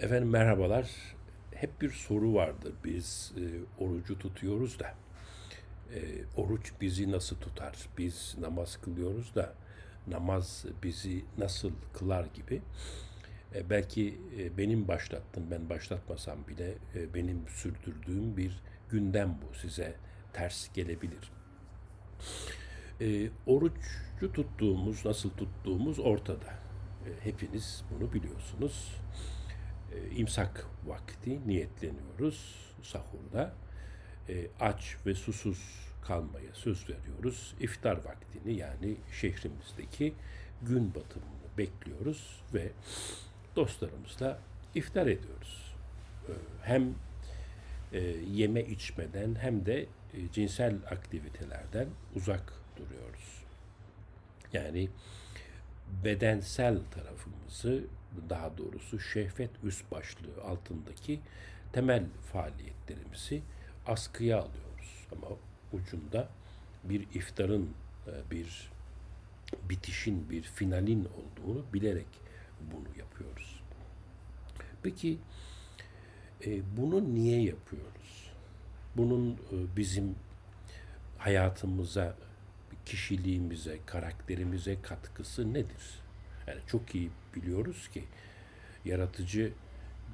Efendim merhabalar. Hep bir soru vardır. Biz e, orucu tutuyoruz da e, oruç bizi nasıl tutar? Biz namaz kılıyoruz da namaz bizi nasıl kılar gibi. E, belki e, benim başlattım, ben başlatmasam bile e, benim sürdürdüğüm bir gündem bu. Size ters gelebilir. E, orucu tuttuğumuz, nasıl tuttuğumuz ortada. E, hepiniz bunu biliyorsunuz. E, imsak vakti niyetleniyoruz sahurda. E, aç ve susuz kalmaya söz veriyoruz. İftar vaktini yani şehrimizdeki gün batımını bekliyoruz ve dostlarımızla iftar ediyoruz. E, hem e, yeme içmeden hem de e, cinsel aktivitelerden uzak duruyoruz. Yani bedensel tarafımızı daha doğrusu şehvet üst başlığı altındaki temel faaliyetlerimizi askıya alıyoruz. Ama ucunda bir iftarın, e, bir bitişin, bir finalin olduğunu bilerek bunu yapıyoruz. Peki e, bunu niye yapıyoruz? Bunun e, bizim hayatımıza, kişiliğimize, karakterimize katkısı nedir? Yani çok iyi biliyoruz ki yaratıcı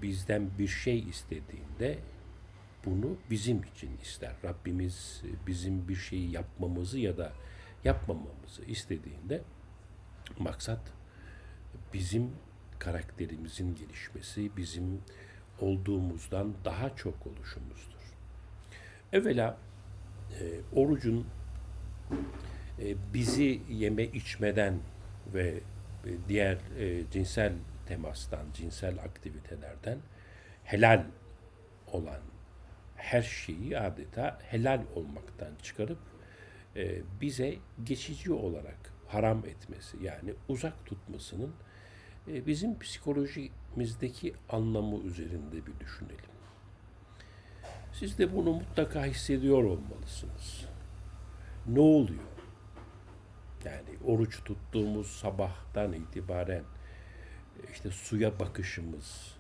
bizden bir şey istediğinde bunu bizim için ister. Rabbimiz bizim bir şeyi yapmamızı ya da yapmamamızı istediğinde maksat bizim karakterimizin gelişmesi, bizim olduğumuzdan daha çok oluşumuzdur. Evvela e, orucun e, bizi yeme içmeden ve diğer e, cinsel temastan, cinsel aktivitelerden helal olan her şeyi adeta helal olmaktan çıkarıp e, bize geçici olarak haram etmesi yani uzak tutmasının e, bizim psikolojimizdeki anlamı üzerinde bir düşünelim. Siz de bunu mutlaka hissediyor olmalısınız. Ne oluyor? Yani oruç tuttuğumuz sabahtan itibaren işte suya bakışımız,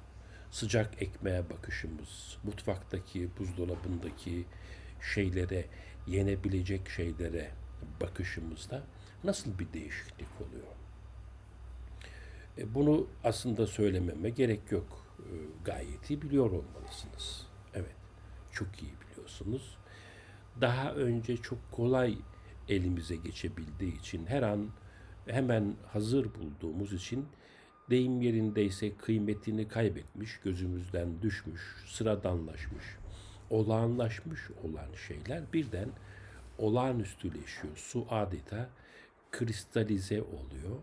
sıcak ekmeğe bakışımız, mutfaktaki, buzdolabındaki şeylere, yenebilecek şeylere bakışımızda nasıl bir değişiklik oluyor? E, bunu aslında söylememe gerek yok. E, gayet iyi biliyor olmalısınız. Evet, çok iyi biliyorsunuz. Daha önce çok kolay elimize geçebildiği için her an hemen hazır bulduğumuz için deyim yerindeyse kıymetini kaybetmiş, gözümüzden düşmüş, sıradanlaşmış, olağanlaşmış olan şeyler birden olağanüstüleşiyor. Su adeta kristalize oluyor.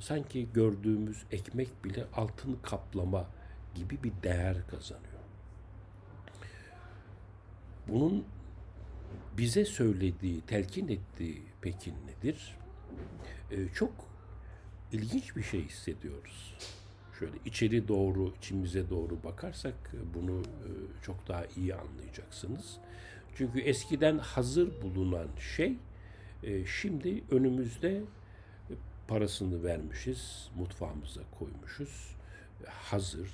Sanki gördüğümüz ekmek bile altın kaplama gibi bir değer kazanıyor. Bunun bize söylediği, telkin ettiği peki nedir? Ee, çok ilginç bir şey hissediyoruz. Şöyle içeri doğru, içimize doğru bakarsak bunu e, çok daha iyi anlayacaksınız. Çünkü eskiden hazır bulunan şey e, şimdi önümüzde parasını vermişiz, mutfağımıza koymuşuz. Hazır,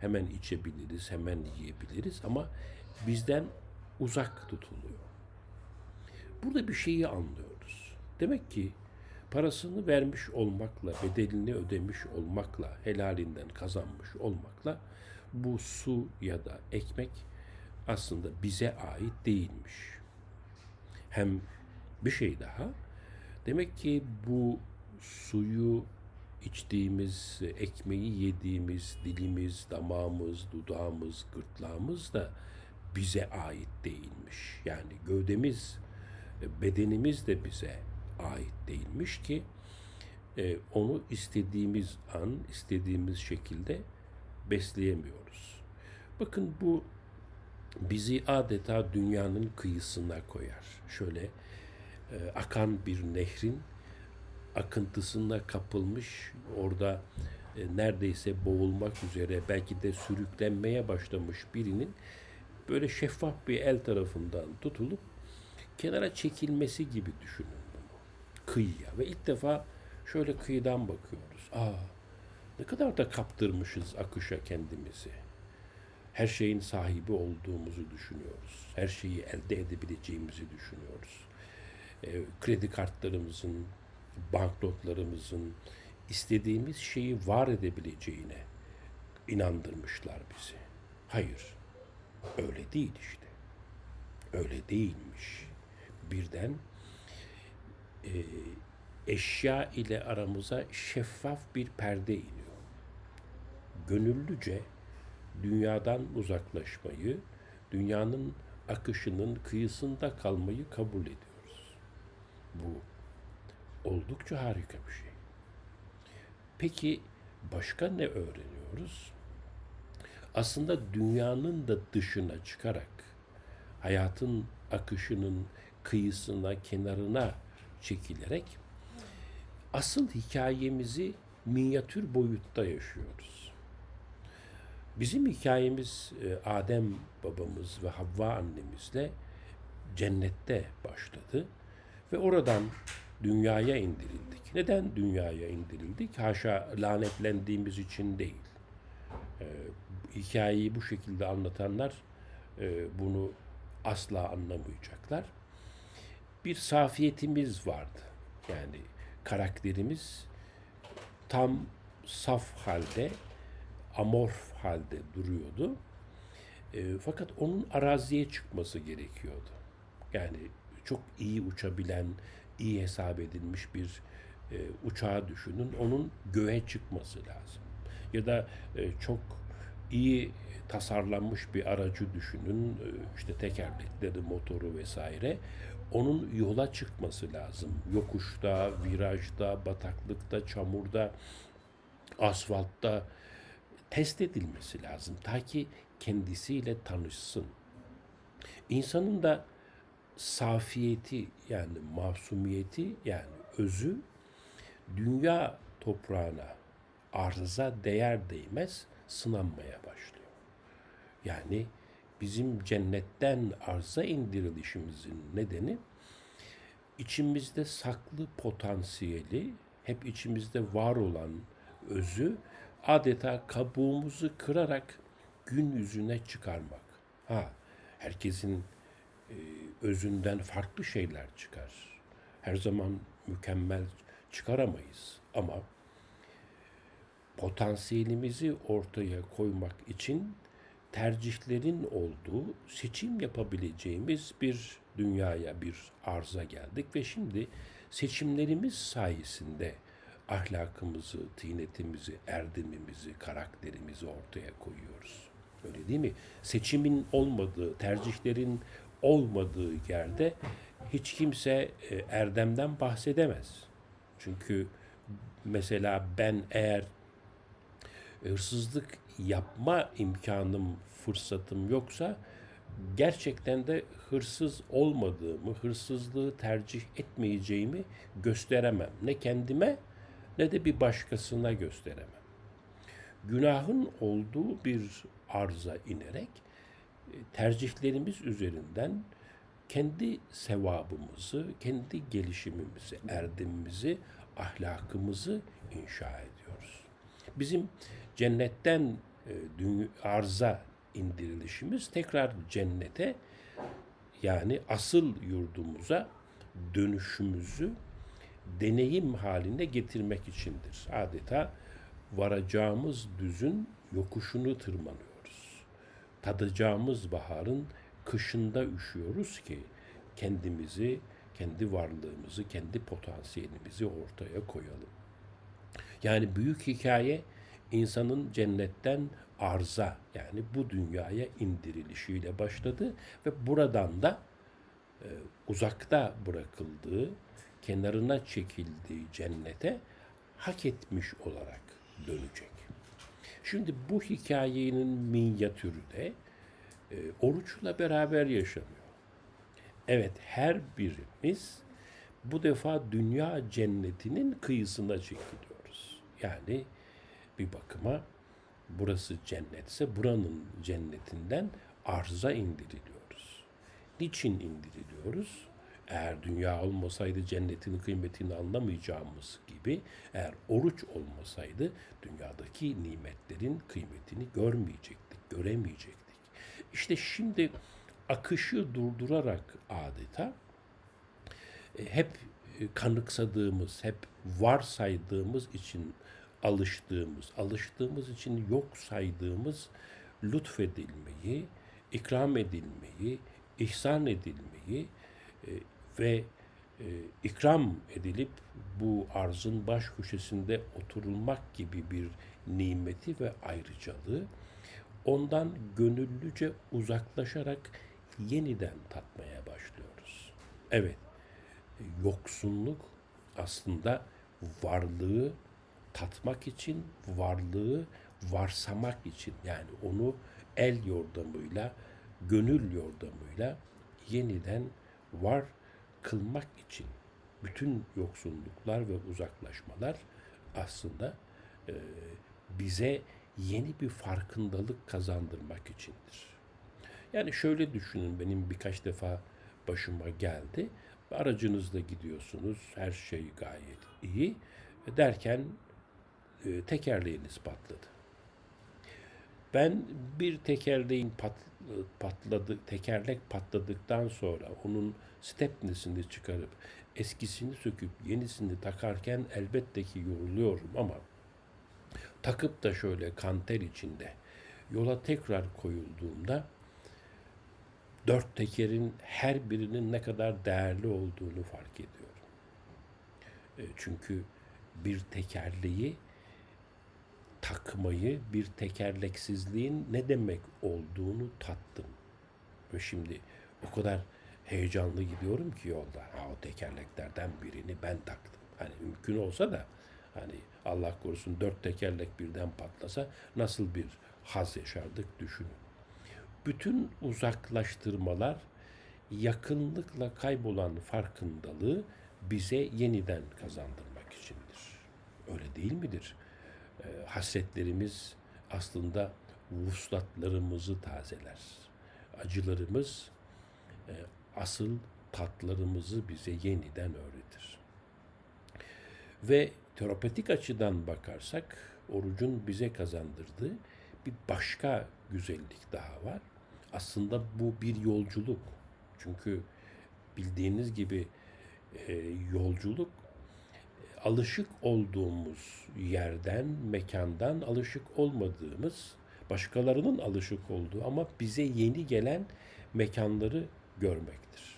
hemen içebiliriz, hemen yiyebiliriz ama bizden uzak tutuluyor. Burada bir şeyi anlıyoruz. Demek ki parasını vermiş olmakla, bedelini ödemiş olmakla, helalinden kazanmış olmakla bu su ya da ekmek aslında bize ait değilmiş. Hem bir şey daha, demek ki bu suyu içtiğimiz, ekmeği yediğimiz dilimiz, damağımız, dudağımız, gırtlağımız da bize ait değilmiş. Yani gövdemiz, bedenimiz de bize ait değilmiş ki e, onu istediğimiz an, istediğimiz şekilde besleyemiyoruz. Bakın bu bizi adeta dünyanın kıyısına koyar. Şöyle e, akan bir nehrin akıntısına kapılmış, orada e, neredeyse boğulmak üzere, belki de sürüklenmeye başlamış birinin böyle şeffaf bir el tarafından tutulup kenara çekilmesi gibi düşünün bunu. Kıyıya ve ilk defa şöyle kıyıdan bakıyoruz. Aa Ne kadar da kaptırmışız akışa kendimizi. Her şeyin sahibi olduğumuzu düşünüyoruz. Her şeyi elde edebileceğimizi düşünüyoruz. E, kredi kartlarımızın, banknotlarımızın istediğimiz şeyi var edebileceğine inandırmışlar bizi. Hayır, öyle değil işte. Öyle değilmiş. Birden e, eşya ile aramıza şeffaf bir perde iniyor. Gönüllüce dünyadan uzaklaşmayı, dünyanın akışının kıyısında kalmayı kabul ediyoruz. Bu oldukça harika bir şey. Peki başka ne öğreniyoruz? Aslında dünyanın da dışına çıkarak hayatın akışının kıyısına, kenarına çekilerek asıl hikayemizi minyatür boyutta yaşıyoruz. Bizim hikayemiz e, Adem babamız ve Havva annemizle cennette başladı ve oradan dünyaya indirildik. Neden dünyaya indirildik? Haşa lanetlendiğimiz için değil. Ee, hikayeyi bu şekilde anlatanlar e, bunu asla anlamayacaklar. Bir safiyetimiz vardı. Yani karakterimiz tam saf halde, amorf halde duruyordu. E, fakat onun araziye çıkması gerekiyordu. Yani çok iyi uçabilen, iyi hesap edilmiş bir e, uçağı düşünün. Onun göğe çıkması lazım. Ya da e, çok iyi tasarlanmış bir aracı düşünün. E, işte tekerlekleri, motoru vesaire. Onun yola çıkması lazım. Yokuşta, virajda, bataklıkta, çamurda, asfaltta test edilmesi lazım. Ta ki kendisiyle tanışsın. İnsanın da safiyeti yani masumiyeti yani özü dünya toprağına arıza değer değmez sınanmaya başlıyor. Yani bizim cennetten arza indirilişimizin nedeni içimizde saklı potansiyeli, hep içimizde var olan özü adeta kabuğumuzu kırarak gün yüzüne çıkarmak. Ha, herkesin e, özünden farklı şeyler çıkar. Her zaman mükemmel çıkaramayız ama potansiyelimizi ortaya koymak için tercihlerin olduğu, seçim yapabileceğimiz bir dünyaya, bir arza geldik ve şimdi seçimlerimiz sayesinde ahlakımızı, tinetimizi, erdemimizi, karakterimizi ortaya koyuyoruz. Öyle değil mi? Seçimin olmadığı, tercihlerin olmadığı yerde hiç kimse e, erdemden bahsedemez. Çünkü mesela ben eğer hırsızlık yapma imkanım, fırsatım yoksa gerçekten de hırsız olmadığımı, hırsızlığı tercih etmeyeceğimi gösteremem. Ne kendime ne de bir başkasına gösteremem. Günahın olduğu bir arza inerek e, tercihlerimiz üzerinden kendi sevabımızı, kendi gelişimimizi, erdemimizi, ahlakımızı inşa ediyoruz. Bizim cennetten e, arza indirilişimiz tekrar cennete yani asıl yurdumuza dönüşümüzü deneyim haline getirmek içindir. Adeta varacağımız düzün yokuşunu tırmanıyoruz. Tadacağımız baharın kışında üşüyoruz ki kendimizi, kendi varlığımızı, kendi potansiyelimizi ortaya koyalım. Yani büyük hikaye insanın cennetten arza yani bu dünyaya indirilişiyle başladı ve buradan da e, uzakta bırakıldığı, kenarına çekildiği cennete hak etmiş olarak dönecek. Şimdi bu hikayenin minyatürü de e, oruçla beraber yaşanıyor. Evet her birimiz bu defa dünya cennetinin kıyısına çekiliyoruz. Yani bir bakıma burası cennetse buranın cennetinden arza indiriliyoruz. Niçin indiriliyoruz? Eğer dünya olmasaydı cennetin kıymetini anlamayacağımız gibi eğer oruç olmasaydı dünyadaki nimetlerin kıymetini görmeyecektik, göremeyecektik. İşte şimdi akışı durdurarak adeta e, hep e, kanıksadığımız, hep varsaydığımız için alıştığımız, alıştığımız için yok saydığımız lütfedilmeyi, ikram edilmeyi, ihsan edilmeyi e, ve e, ikram edilip bu arzın baş köşesinde oturulmak gibi bir nimeti ve ayrıcalığı ondan gönüllüce uzaklaşarak yeniden tatmaya başlıyoruz. Evet, yoksunluk aslında varlığı tatmak için, varlığı varsamak için yani onu el yordamıyla, gönül yordamıyla yeniden var kılmak için bütün yoksunluklar ve uzaklaşmalar aslında e, bize yeni bir farkındalık kazandırmak içindir. Yani şöyle düşünün benim birkaç defa başıma geldi. Aracınızla gidiyorsunuz, her şey gayet iyi. Derken e, tekerleğiniz patladı. Ben bir tekerleğin pat, patladı, tekerlek patladıktan sonra onun stepnesini çıkarıp eskisini söküp yenisini takarken elbette ki yoruluyorum ama takıp da şöyle kanter içinde yola tekrar koyulduğumda dört tekerin her birinin ne kadar değerli olduğunu fark ediyorum. E, çünkü bir tekerleği takmayı, bir tekerleksizliğin ne demek olduğunu tattım. Ve şimdi o kadar heyecanlı gidiyorum ki yolda. Ha, o tekerleklerden birini ben taktım. Hani mümkün olsa da hani Allah korusun dört tekerlek birden patlasa nasıl bir haz yaşardık düşünün. Bütün uzaklaştırmalar yakınlıkla kaybolan farkındalığı bize yeniden kazandırmak içindir. Öyle değil midir? E, hasretlerimiz aslında vuslatlarımızı tazeler. Acılarımız e, asıl tatlarımızı bize yeniden öğretir. Ve terapetik açıdan bakarsak orucun bize kazandırdığı bir başka güzellik daha var. Aslında bu bir yolculuk. Çünkü bildiğiniz gibi e, yolculuk alışık olduğumuz yerden, mekandan alışık olmadığımız, başkalarının alışık olduğu ama bize yeni gelen mekanları görmektir.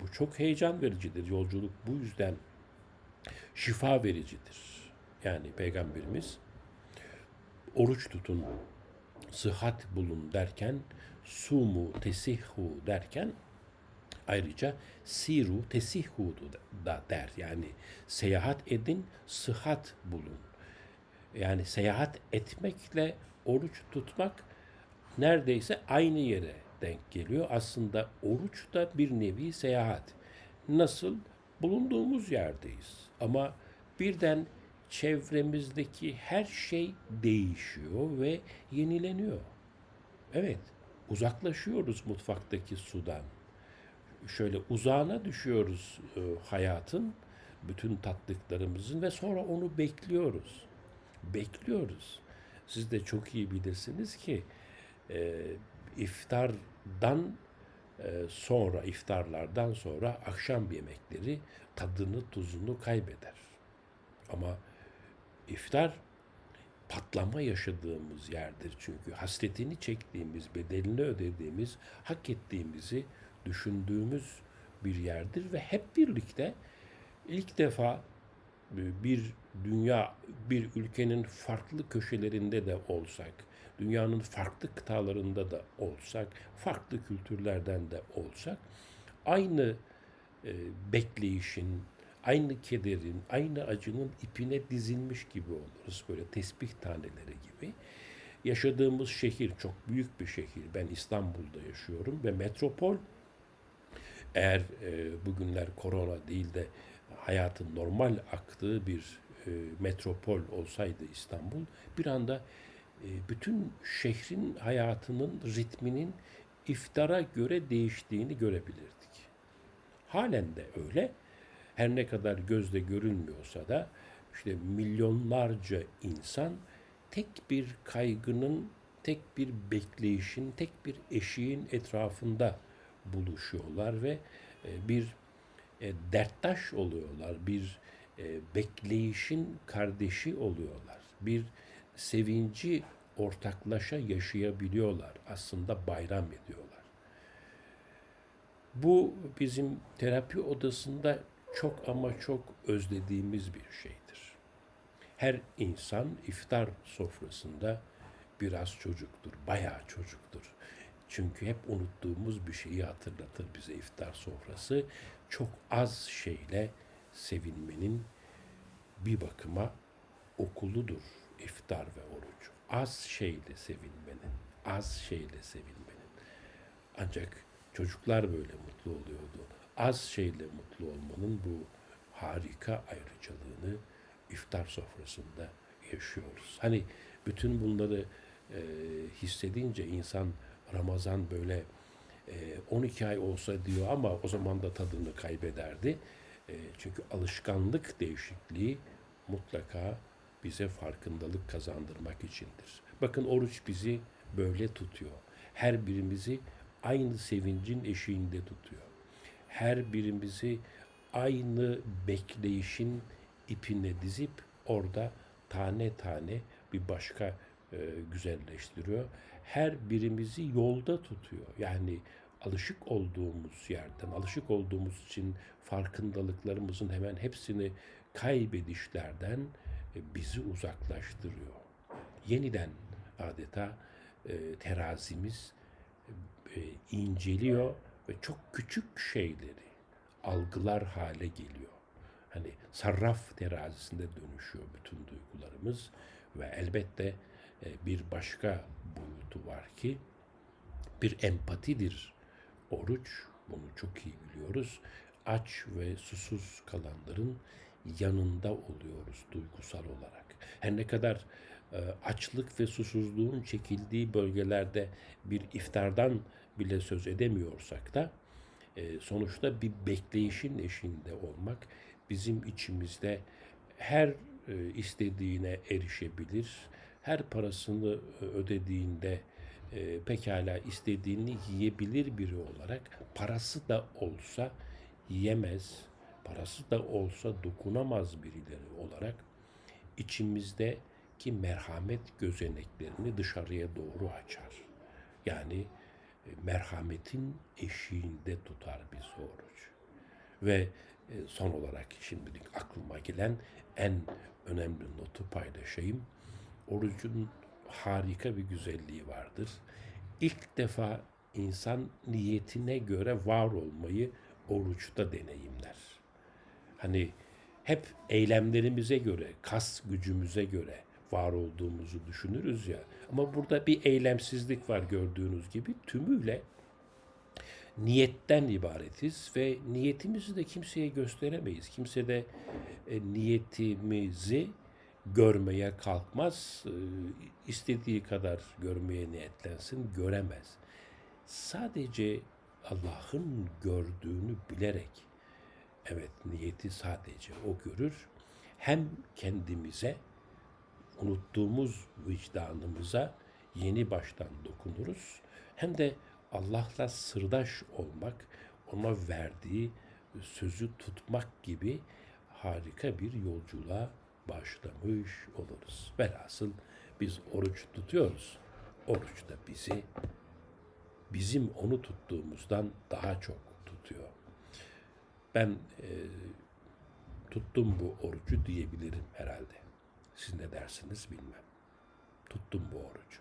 Bu çok heyecan vericidir. Yolculuk bu yüzden şifa vericidir. Yani Peygamberimiz oruç tutun, sıhhat bulun derken, sumu tesihhu derken Ayrıca siru tesihhudu da der. Yani seyahat edin, sıhhat bulun. Yani seyahat etmekle oruç tutmak neredeyse aynı yere denk geliyor. Aslında oruç da bir nevi seyahat. Nasıl? Bulunduğumuz yerdeyiz. Ama birden çevremizdeki her şey değişiyor ve yenileniyor. Evet, uzaklaşıyoruz mutfaktaki sudan şöyle uzağına düşüyoruz e, hayatın, bütün tattıklarımızın ve sonra onu bekliyoruz. Bekliyoruz. Siz de çok iyi bilirsiniz ki e, iftardan e, sonra, iftarlardan sonra akşam yemekleri tadını, tuzunu kaybeder. Ama iftar patlama yaşadığımız yerdir çünkü hasretini çektiğimiz, bedelini ödediğimiz, hak ettiğimizi düşündüğümüz bir yerdir ve hep birlikte ilk defa e, bir dünya, bir ülkenin farklı köşelerinde de olsak, dünyanın farklı kıtalarında da olsak, farklı kültürlerden de olsak, aynı e, bekleyişin, aynı kederin, aynı acının ipine dizilmiş gibi oluruz. Böyle tesbih taneleri gibi. Yaşadığımız şehir çok büyük bir şehir. Ben İstanbul'da yaşıyorum ve metropol eğer e, bugünler korona değil de hayatın normal aktığı bir e, metropol olsaydı İstanbul bir anda e, bütün şehrin hayatının ritminin iftara göre değiştiğini görebilirdik. Halen de öyle. Her ne kadar gözle görünmüyorsa da işte milyonlarca insan tek bir kaygının, tek bir bekleyişin, tek bir eşiğin etrafında buluşuyorlar ve e, bir e, derttaş oluyorlar, bir e, bekleyişin kardeşi oluyorlar, bir sevinci ortaklaşa yaşayabiliyorlar, aslında bayram ediyorlar. Bu bizim terapi odasında çok ama çok özlediğimiz bir şeydir. Her insan iftar sofrasında biraz çocuktur, bayağı çocuktur. Çünkü hep unuttuğumuz bir şeyi hatırlatır bize iftar sofrası. Çok az şeyle sevinmenin bir bakıma okuludur iftar ve oruç. Az şeyle sevinmenin, az şeyle sevinmenin. Ancak çocuklar böyle mutlu oluyordu. Az şeyle mutlu olmanın bu harika ayrıcalığını iftar sofrasında yaşıyoruz. Hani bütün bunları e, hissedince insan Ramazan böyle e, 12 ay olsa diyor ama o zaman da tadını kaybederdi. E, çünkü alışkanlık değişikliği mutlaka bize farkındalık kazandırmak içindir. Bakın oruç bizi böyle tutuyor. Her birimizi aynı sevincin eşiğinde tutuyor. Her birimizi aynı bekleyişin ipine dizip orada tane tane bir başka e, güzelleştiriyor. Her birimizi yolda tutuyor. Yani alışık olduğumuz yerden, alışık olduğumuz için farkındalıklarımızın hemen hepsini kaybedişlerden e, bizi uzaklaştırıyor. Yeniden adeta e, terazimiz e, inceliyor ve çok küçük şeyleri algılar hale geliyor. Hani sarraf terazisinde dönüşüyor bütün duygularımız ve elbette bir başka boyutu var ki bir empatidir oruç. Bunu çok iyi biliyoruz. Aç ve susuz kalanların yanında oluyoruz duygusal olarak. Her ne kadar e, açlık ve susuzluğun çekildiği bölgelerde bir iftardan bile söz edemiyorsak da e, sonuçta bir bekleyişin eşiğinde olmak bizim içimizde her e, istediğine erişebilir, her parasını ödediğinde pekala istediğini yiyebilir biri olarak parası da olsa yemez, parası da olsa dokunamaz birileri olarak içimizdeki merhamet gözeneklerini dışarıya doğru açar. Yani e, merhametin eşiğinde tutar bizi oruç. Ve e, son olarak şimdilik aklıma gelen en önemli notu paylaşayım. Orucun harika bir güzelliği vardır. İlk defa insan niyetine göre var olmayı oruçta deneyimler. Hani hep eylemlerimize göre, kas gücümüze göre var olduğumuzu düşünürüz ya. Ama burada bir eylemsizlik var gördüğünüz gibi tümüyle niyetten ibaretiz ve niyetimizi de kimseye gösteremeyiz. Kimse de e, niyetimizi görmeye kalkmaz. E, istediği kadar görmeye niyetlensin, göremez. Sadece Allah'ın gördüğünü bilerek evet niyeti sadece o görür. Hem kendimize unuttuğumuz vicdanımıza yeni baştan dokunuruz. Hem de Allah'la sırdaş olmak, ona verdiği sözü tutmak gibi harika bir yolculuğa başlamış oluruz. Velhasıl biz oruç tutuyoruz. Oruç da bizi bizim onu tuttuğumuzdan daha çok tutuyor. Ben e, tuttum bu orucu diyebilirim herhalde. Siz ne dersiniz bilmem. Tuttum bu orucu.